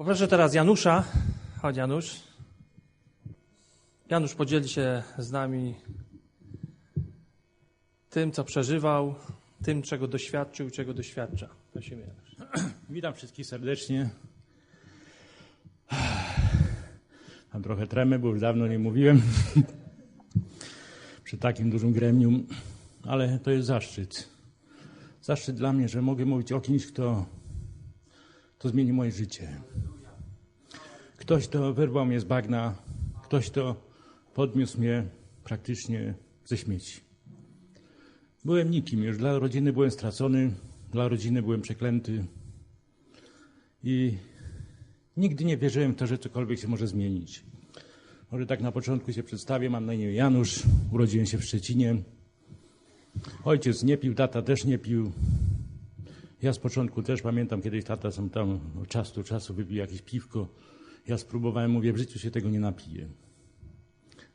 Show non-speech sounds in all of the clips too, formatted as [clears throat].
Poproszę teraz Janusza. Chodź Janusz. Janusz podzieli się z nami tym, co przeżywał, tym, czego doświadczył czego doświadcza. Prosimy Janusz. [clears throat] Witam wszystkich serdecznie. Mam trochę tremę, bo już dawno nie mówiłem przy takim dużym gremium, ale to jest zaszczyt. Zaszczyt dla mnie, że mogę mówić o kimś, kto, kto zmieni moje życie. Ktoś, kto wyrwał mnie z bagna, ktoś, kto podniósł mnie praktycznie ze śmieci. Byłem nikim, już dla rodziny byłem stracony, dla rodziny byłem przeklęty i nigdy nie wierzyłem w to, że cokolwiek się może zmienić. Może tak na początku się przedstawię, mam na imię Janusz, urodziłem się w Szczecinie. Ojciec nie pił, tata też nie pił. Ja z początku też pamiętam, kiedyś tata sam tam od czasu do czasu wypił jakieś piwko. Ja spróbowałem, mówię, w życiu się tego nie napiję.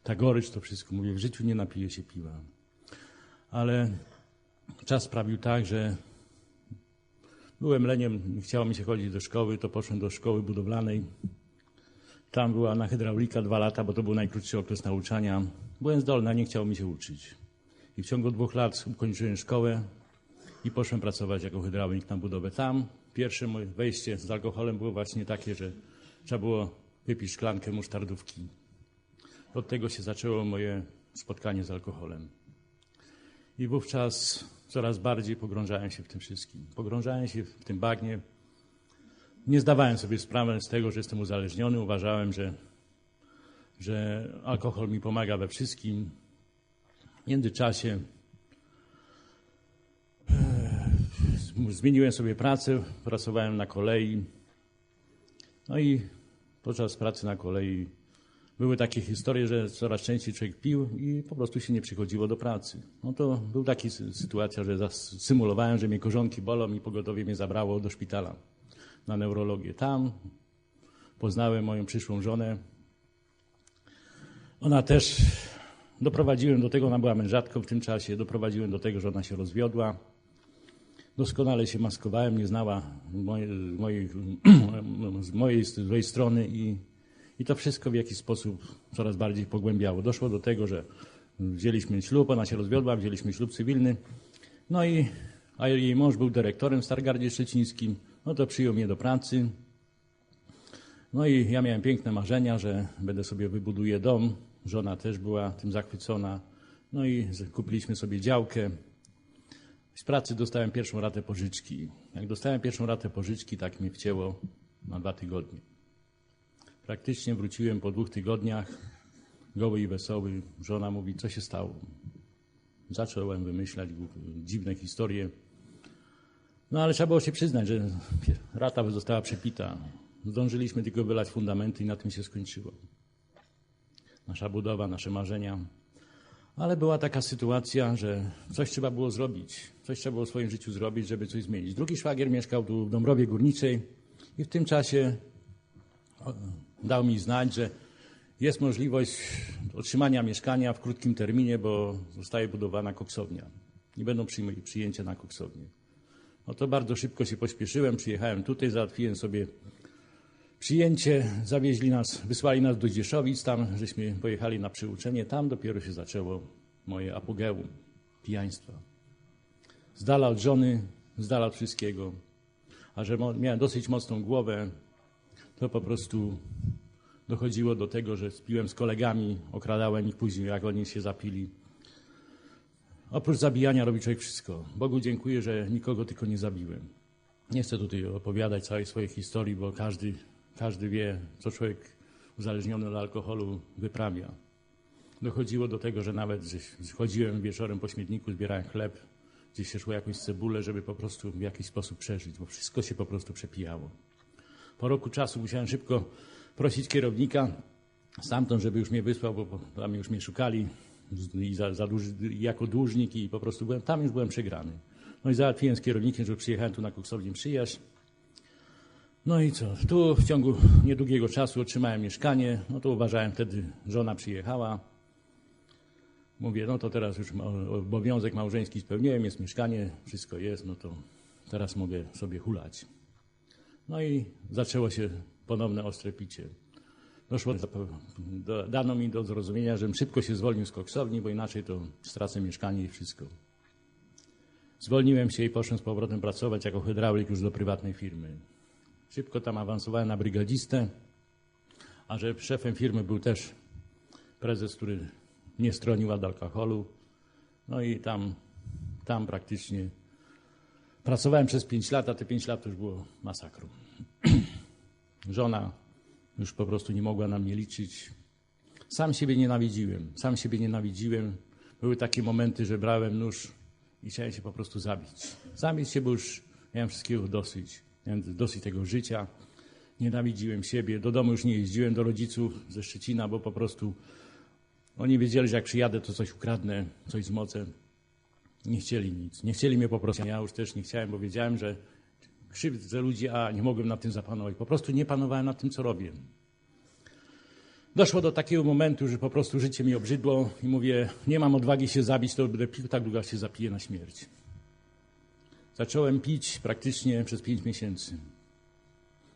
Ta gorycz, to wszystko, mówię, w życiu nie napiję się piwa. Ale czas sprawił tak, że byłem leniem, nie chciało mi się chodzić do szkoły, to poszedłem do szkoły budowlanej. Tam była na hydraulika dwa lata, bo to był najkrótszy okres nauczania. Byłem zdolny, a nie chciało mi się uczyć. I w ciągu dwóch lat ukończyłem szkołę i poszedłem pracować jako hydraulik na budowę. Tam pierwsze moje wejście z alkoholem było właśnie takie, że trzeba było wypić szklankę musztardówki. Od tego się zaczęło moje spotkanie z alkoholem. I wówczas coraz bardziej pogrążałem się w tym wszystkim. Pogrążałem się w tym bagnie. Nie zdawałem sobie sprawy z tego, że jestem uzależniony. Uważałem, że, że alkohol mi pomaga we wszystkim. W międzyczasie e, zmieniłem sobie pracę, pracowałem na kolei. No i podczas pracy na kolei były takie historie, że coraz częściej człowiek pił i po prostu się nie przychodziło do pracy. No to był taka sytuacja, że symulowałem, że mnie korzonki bolą i pogotowie mnie zabrało do szpitala na neurologię. Tam poznałem moją przyszłą żonę. Ona też, doprowadziłem do tego, ona była mężatką w tym czasie, doprowadziłem do tego, że ona się rozwiodła. Doskonale się maskowałem, nie znała [clears throat] mojej, z mojej złej strony i, i to wszystko w jakiś sposób coraz bardziej pogłębiało. Doszło do tego, że wzięliśmy ślub, ona się rozwiodła, wzięliśmy ślub cywilny. No i, a jej mąż był dyrektorem w Stargardzie Szczecińskim, no to przyjął mnie do pracy. No i ja miałem piękne marzenia, że będę sobie wybuduję dom. Żona też była tym zachwycona. No i kupiliśmy sobie działkę. Z pracy dostałem pierwszą ratę pożyczki. Jak dostałem pierwszą ratę pożyczki, tak mnie wcięło na dwa tygodnie. Praktycznie wróciłem po dwóch tygodniach, goły i wesoły. Żona mówi, co się stało? Zacząłem wymyślać dziwne historie. No ale trzeba było się przyznać, że rata została przepita. Zdążyliśmy tylko wylać fundamenty i na tym się skończyło. Nasza budowa, nasze marzenia. Ale była taka sytuacja, że coś trzeba było zrobić. Coś trzeba było w swoim życiu zrobić, żeby coś zmienić. Drugi szwagier mieszkał tu w Dąbrowie Górniczej i w tym czasie dał mi znać, że jest możliwość otrzymania mieszkania w krótkim terminie, bo zostaje budowana koksownia. Nie będą przyjęcia na koksownię. No to bardzo szybko się pośpieszyłem, przyjechałem tutaj, załatwiłem sobie przyjęcie, zawieźli nas, wysłali nas do Dzieszowic, tam żeśmy pojechali na przyuczenie, tam dopiero się zaczęło moje apogeum pijaństwa. Z dala od żony, z dala od wszystkiego. A że miałem dosyć mocną głowę, to po prostu dochodziło do tego, że spiłem z kolegami, okradałem ich później, jak oni się zapili. Oprócz zabijania robi człowiek wszystko. Bogu dziękuję, że nikogo tylko nie zabiłem. Nie chcę tutaj opowiadać całej swojej historii, bo każdy, każdy wie, co człowiek uzależniony od alkoholu wyprawia. Dochodziło do tego, że nawet chodziłem wieczorem po śmietniku, zbierałem chleb, gdzieś się szło jakąś cebulę, żeby po prostu w jakiś sposób przeżyć, bo wszystko się po prostu przepijało. Po roku czasu musiałem szybko prosić kierownika stamtąd, żeby już mnie wysłał, bo tam już mnie szukali i za, za jako dłużnik i po prostu byłem, tam już byłem przegrany. No i załatwiłem z kierownikiem, że przyjechałem tu na koksownię przyjaźń. No i co? Tu w ciągu niedługiego czasu otrzymałem mieszkanie. No to uważałem wtedy, żona przyjechała. Mówię, no to teraz już obowiązek małżeński spełniłem, jest mieszkanie, wszystko jest, no to teraz mogę sobie hulać. No i zaczęło się ponowne ostre picie. Doszło do, do, dano mi do zrozumienia, żebym szybko się zwolnił z koksowni, bo inaczej to stracę mieszkanie i wszystko. Zwolniłem się i poszedłem z powrotem pracować jako hydraulik już do prywatnej firmy. Szybko tam awansowałem na brygadzistę, a że szefem firmy był też prezes, który nie stronił od alkoholu. No i tam, tam praktycznie pracowałem przez 5 lat, a te 5 lat już było masakrą. [clears throat] Żona już po prostu nie mogła na mnie liczyć. Sam siebie nienawidziłem, sam siebie nienawidziłem. Były takie momenty, że brałem nóż i chciałem się po prostu zabić. Zabić się, bo już miałem wszystkiego dosyć. Miałem dosyć tego życia. Nienawidziłem siebie. Do domu już nie jeździłem, do rodziców ze Szczecina, bo po prostu oni wiedzieli, że jak przyjadę, to coś ukradnę, coś zmocę. Nie chcieli nic. Nie chcieli mnie po prostu. Ja już też nie chciałem, bo wiedziałem, że krzywdzę ludzi, a nie mogłem nad tym zapanować. Po prostu nie panowałem nad tym, co robię. Doszło do takiego momentu, że po prostu życie mi obrzydło i mówię, nie mam odwagi się zabić, to będę pił tak długo, się zapiję na śmierć. Zacząłem pić praktycznie przez pięć miesięcy.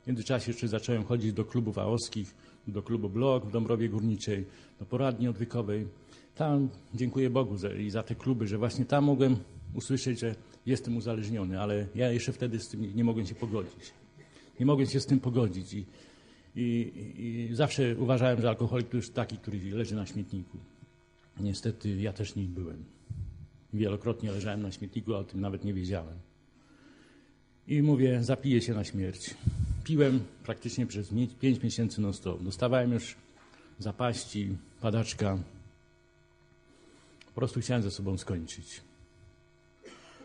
W międzyczasie jeszcze zacząłem chodzić do klubów aoskich, do klubu Blok w Dąbrowie Górniczej, do poradni odwykowej. Tam dziękuję Bogu za, i za te kluby, że właśnie tam mogłem usłyszeć, że jestem uzależniony, ale ja jeszcze wtedy z tym nie, nie mogłem się pogodzić. Nie mogłem się z tym pogodzić i, i, i zawsze uważałem, że alkoholik to już taki, który leży na śmietniku. Niestety ja też nim byłem. Wielokrotnie leżałem na śmietniku, a o tym nawet nie wiedziałem. I mówię, zapiję się na śmierć. Piłem praktycznie przez pięć miesięcy non stop. Dostawałem już zapaści, padaczka. Po prostu chciałem ze sobą skończyć.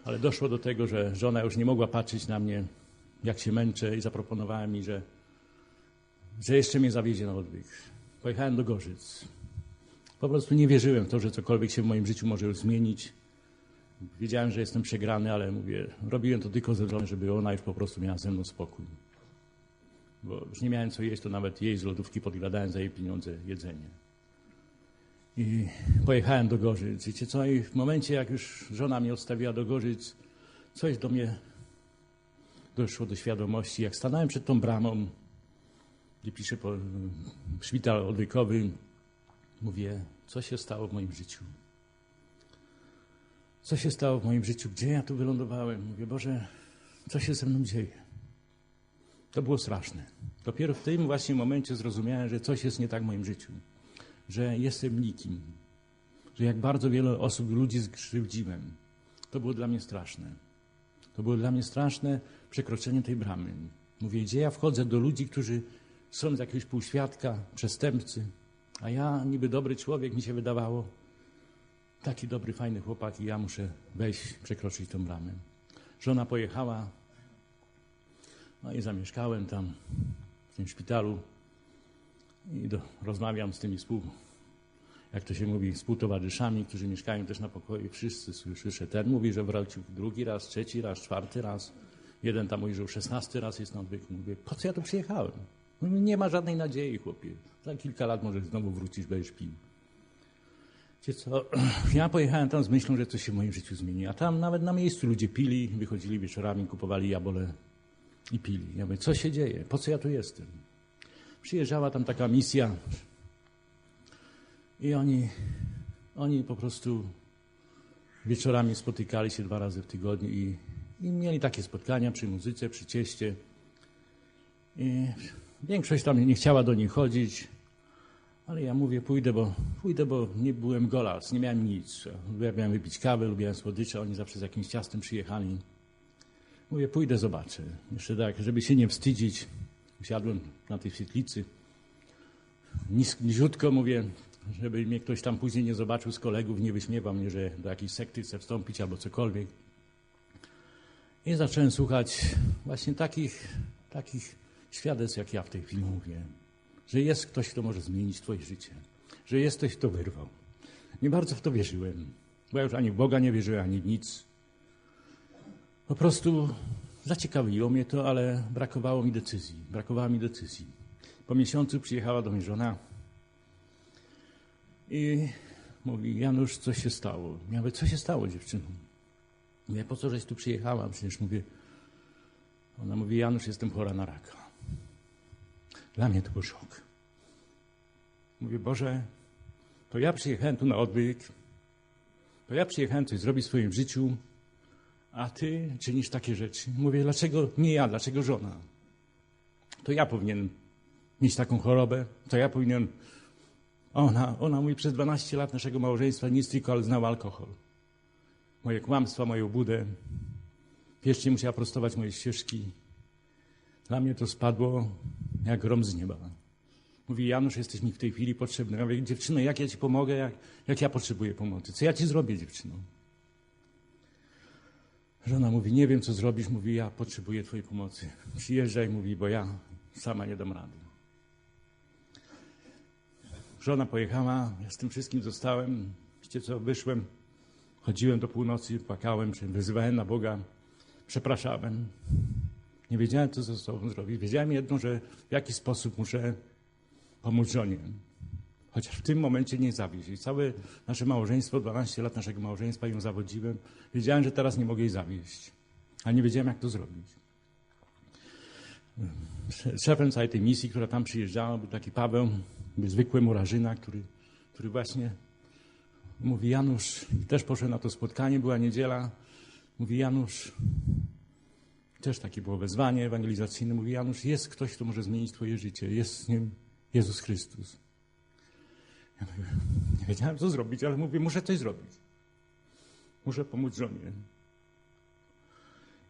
Ale doszło do tego, że żona już nie mogła patrzeć na mnie, jak się męczę i zaproponowała mi, że, że jeszcze mnie zawiezie na odwyk. Pojechałem do Gorzyc. Po prostu nie wierzyłem w to, że cokolwiek się w moim życiu może już zmienić. Wiedziałem, że jestem przegrany, ale mówię, robiłem to tylko ze względu, żeby ona już po prostu miała ze mną spokój. Bo już nie miałem co jeść, to nawet jej z lodówki podgradałem za jej pieniądze jedzenie. I pojechałem do Gorzyc. Wiecie co? I w momencie, jak już żona mnie odstawiła do Gorzyc, coś do mnie doszło do świadomości. Jak stanąłem przed tą bramą, gdzie piszę po szpital odwykowy, mówię, co się stało w moim życiu? Co się stało w moim życiu? Gdzie ja tu wylądowałem? Mówię, Boże, co się ze mną dzieje? To było straszne. Dopiero w tym właśnie momencie zrozumiałem, że coś jest nie tak w moim życiu. Że jestem nikim. Że jak bardzo wiele osób, ludzi skrzywdziłem. To było dla mnie straszne. To było dla mnie straszne przekroczenie tej bramy. Mówię, gdzie ja wchodzę do ludzi, którzy są z jakiegoś półświadka, przestępcy, a ja niby dobry człowiek, mi się wydawało, taki dobry, fajny chłopak i ja muszę wejść, przekroczyć tą bramę. Żona pojechała, no i zamieszkałem tam w tym szpitalu i do, rozmawiam z tymi współ, jak to się mówi, współtowarzyszami, którzy mieszkają też na pokoju. Wszyscy słyszę, ten mówi, że wrócił drugi raz, trzeci raz, czwarty raz. Jeden tam mówi, że już szesnasty raz jest na odwyku. Mówię, po co ja tu przyjechałem? Mówię, nie ma żadnej nadziei, chłopie. Za kilka lat może znowu wrócisz, będziesz pił. Wiecie co, [clears throat] ja pojechałem tam z myślą, że coś się w moim życiu zmieni, a tam nawet na miejscu ludzie pili, wychodzili wieczorami, kupowali jabole i pili. Ja mówię, co się dzieje? Po co ja tu jestem? Przyjeżdżała tam taka misja i oni, oni po prostu wieczorami spotykali się dwa razy w tygodniu i, i mieli takie spotkania przy muzyce, przy cieście. I większość tam nie chciała do nich chodzić, ale ja mówię, pójdę, bo pójdę, bo nie byłem golas, nie miałem nic. Lubiłem wypić kawę, lubiłem słodycze, oni zawsze z jakimś ciastem przyjechali. Mówię, pójdę, zobaczę. Jeszcze tak, żeby się nie wstydzić, usiadłem na tej świetlicy. Niziutko mówię, żeby mnie ktoś tam później nie zobaczył z kolegów, nie wyśmiewał mnie, że do jakiejś sekty chcę wstąpić albo cokolwiek. I zacząłem słuchać właśnie takich, takich świadectw, jak ja w tej chwili mówię. Że jest ktoś, kto może zmienić Twoje życie. Że jest ktoś, kto wyrwał. Nie bardzo w to wierzyłem. Bo ja już ani w Boga nie wierzyłem, ani w nic. Po prostu zaciekawiło mnie to, ale brakowało mi decyzji. Brakowało mi decyzji. Po miesiącu przyjechała do mnie żona i mówi, Janusz, co się stało? Ja mówię, co się stało, dziewczyno? Mówię, po co żeś tu przyjechała? Przecież mówię, ona mówi, Janusz, jestem chora na raka. Dla mnie to był szok. Mówię, Boże, to ja przyjechałem tu na odwyk, to ja przyjechałem coś zrobić w swoim życiu, a ty czynisz takie rzeczy. Mówię, dlaczego nie ja, dlaczego żona? To ja powinien mieć taką chorobę, to ja powinien. Ona, ona mówi, przez 12 lat naszego małżeństwa nic tylko, ale znał alkohol. Moje kłamstwa, moją budę. Wiecznie musiała prostować moje ścieżki. Dla mnie to spadło jak grom z nieba. Mówi, Janusz, jesteś mi w tej chwili potrzebny. Ja mówię, dziewczyno, jak ja ci pomogę, jak, jak ja potrzebuję pomocy? Co ja ci zrobię, dziewczyno? Żona mówi, nie wiem, co zrobisz. Mówi, ja potrzebuję twojej pomocy. Przyjeżdżaj, mówi, bo ja sama nie dam rady. Żona pojechała, ja z tym wszystkim zostałem. Wiecie co, wyszłem, chodziłem do północy, płakałem, wyzywałem na Boga, przepraszałem. Nie wiedziałem, co ze sobą zrobić. Wiedziałem jedno, że w jaki sposób muszę pomóc żonie. Chociaż w tym momencie nie zawieść. I całe nasze małżeństwo, 12 lat naszego małżeństwa ją zawodziłem. Wiedziałem, że teraz nie mogę jej zawieść. A nie wiedziałem, jak to zrobić. Szefem całej tej misji, która tam przyjeżdżała, był taki Paweł, był zwykły murarzyna, który, który właśnie mówi Janusz, też poszedł na to spotkanie, była niedziela. Mówi Janusz, też takie było wezwanie ewangelizacyjne. Mówi Janusz, jest ktoś, kto może zmienić twoje życie. Jest nim Jezus Chrystus. Ja mówię, nie wiedziałem, co zrobić, ale mówię, muszę coś zrobić. Muszę pomóc żonie.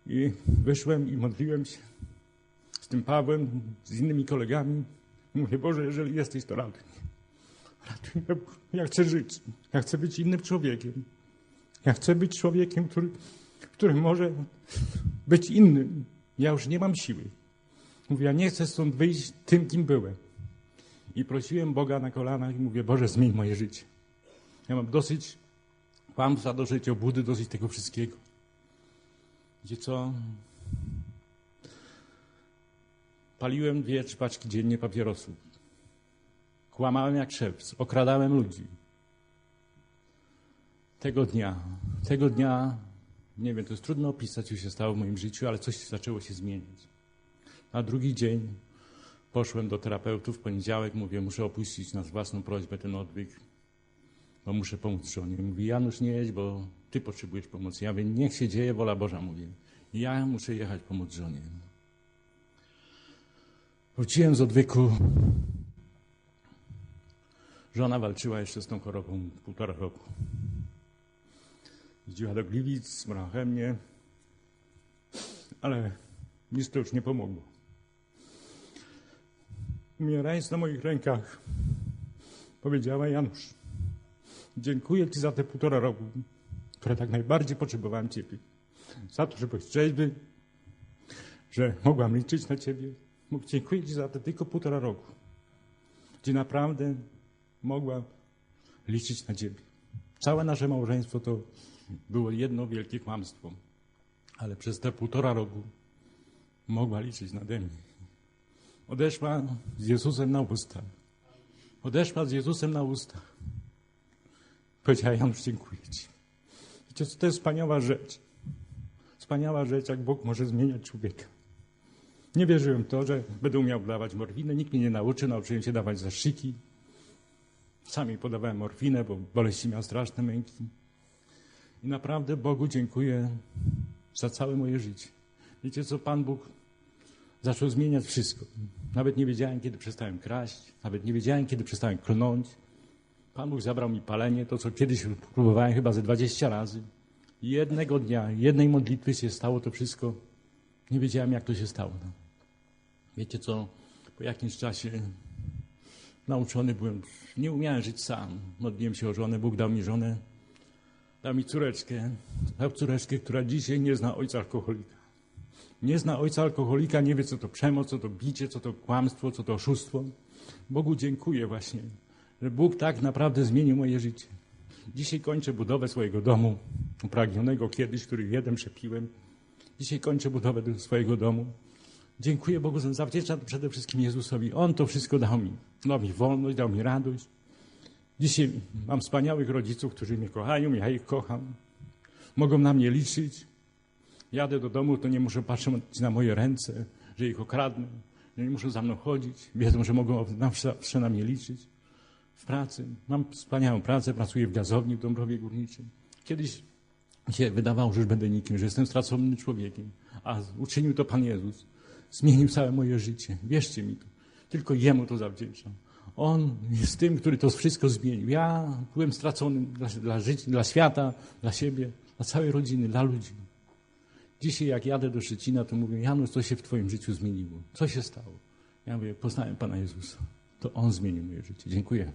I wyszłem i modliłem się z tym Pawłem, z innymi kolegami. Mówię, Boże, jeżeli jesteś, to ratuj mnie. Ratuj mnie. Ja chcę żyć. Ja chcę być innym człowiekiem. Ja chcę być człowiekiem, który, który może być innym. Ja już nie mam siły. Mówię, ja nie chcę stąd wyjść tym, kim byłem. I prosiłem Boga na kolanach i mówię, Boże, zmień moje życie. Ja mam dosyć kłamstwa, dosyć obudy, dosyć tego wszystkiego. Gdzie co? Paliłem dwie, trzy paczki dziennie papierosów. Kłamałem jak szewc, okradałem ludzi. Tego dnia, tego dnia, nie wiem, to jest trudno opisać, co się stało w moim życiu, ale coś zaczęło się zmieniać. Na drugi dzień poszłem do terapeutów w poniedziałek, mówię, muszę opuścić na własną prośbę ten odwyk, bo muszę pomóc żonie. Mówi, Janusz, nie jedź, bo ty potrzebujesz pomocy. Ja mówię, niech się dzieje, wola Boża, mówię. Ja muszę jechać pomóc żonie. Wróciłem z odwyku. Żona walczyła jeszcze z tą chorobą półtora roku. Jeździła do Gliwic, brała mnie, ale nic to już nie pomogło. Umierając na moich rękach, powiedziała Janusz, dziękuję Ci za te półtora roku, które tak najbardziej potrzebowałem Ciebie. Za to, że byłeś trzeźwy, że mogłam liczyć na Ciebie. Dziękuję Ci za te tylko półtora roku, gdzie naprawdę mogłam liczyć na Ciebie. Całe nasze małżeństwo to było jedno wielkie kłamstwo, ale przez te półtora roku mogła liczyć nade mnie. Odeszła z Jezusem na ustach. Odeszła z Jezusem na ustach. Powiedziała, Janusz, dziękuję Ci. Wiecie, to jest wspaniała rzecz. Wspaniała rzecz, jak Bóg może zmieniać człowieka. Nie wierzyłem w to, że będę umiał dawać morfinę. Nikt mnie nie nauczył. Nauczyłem się dawać zastrzyki. Sami podawałem morfinę, bo boleści miał straszne męki. I naprawdę Bogu dziękuję za całe moje życie. Wiecie co, Pan Bóg zaczął zmieniać wszystko. Nawet nie wiedziałem, kiedy przestałem kraść, nawet nie wiedziałem, kiedy przestałem klnąć. Pan Bóg zabrał mi palenie, to co kiedyś próbowałem chyba ze 20 razy. Jednego dnia, jednej modlitwy się stało to wszystko. Nie wiedziałem, jak to się stało. No. Wiecie co, po jakimś czasie nauczony byłem, nie umiałem żyć sam. Modliłem się o żonę, Bóg dał mi żonę, dał mi córeczkę, dał córeczkę, która dzisiaj nie zna ojca alkoholika. Nie zna ojca alkoholika, nie wie, co to przemoc, co to bicie, co to kłamstwo, co to oszustwo. Bogu dziękuję właśnie, że Bóg tak naprawdę zmienił moje życie. Dzisiaj kończę budowę swojego domu, upragnionego kiedyś, który jeden przepiłem. Dzisiaj kończę budowę swojego domu. Dziękuję Bogu, że zawdzięczam przede wszystkim Jezusowi. On to wszystko dał mi. Dał mi wolność, dał mi radość. Dzisiaj mam wspaniałych rodziców, którzy mnie kochają, ja ich kocham. Mogą na mnie liczyć. Jadę do domu, to nie muszę patrzeć na moje ręce, że ich okradnę, nie muszą za mną chodzić, wiedzą, że mogą zawsze na mnie liczyć. W pracy, mam wspaniałą pracę, pracuję w gazowni w Dąbrowie Górniczej. Kiedyś się wydawało, że już będę nikim, że jestem straconym człowiekiem, a uczynił to Pan Jezus. Zmienił całe moje życie. Wierzcie mi to. Tylko Jemu to zawdzięczam. On jest tym, który to wszystko zmienił. Ja byłem straconym dla, dla życia, dla świata, dla siebie, dla całej rodziny, dla ludzi. Dzisiaj jak jadę do Szczecina, to mówię, Janusz, co się w Twoim życiu zmieniło? Co się stało? Ja mówię, poznałem Pana Jezusa. To On zmienił moje życie. Dziękuję.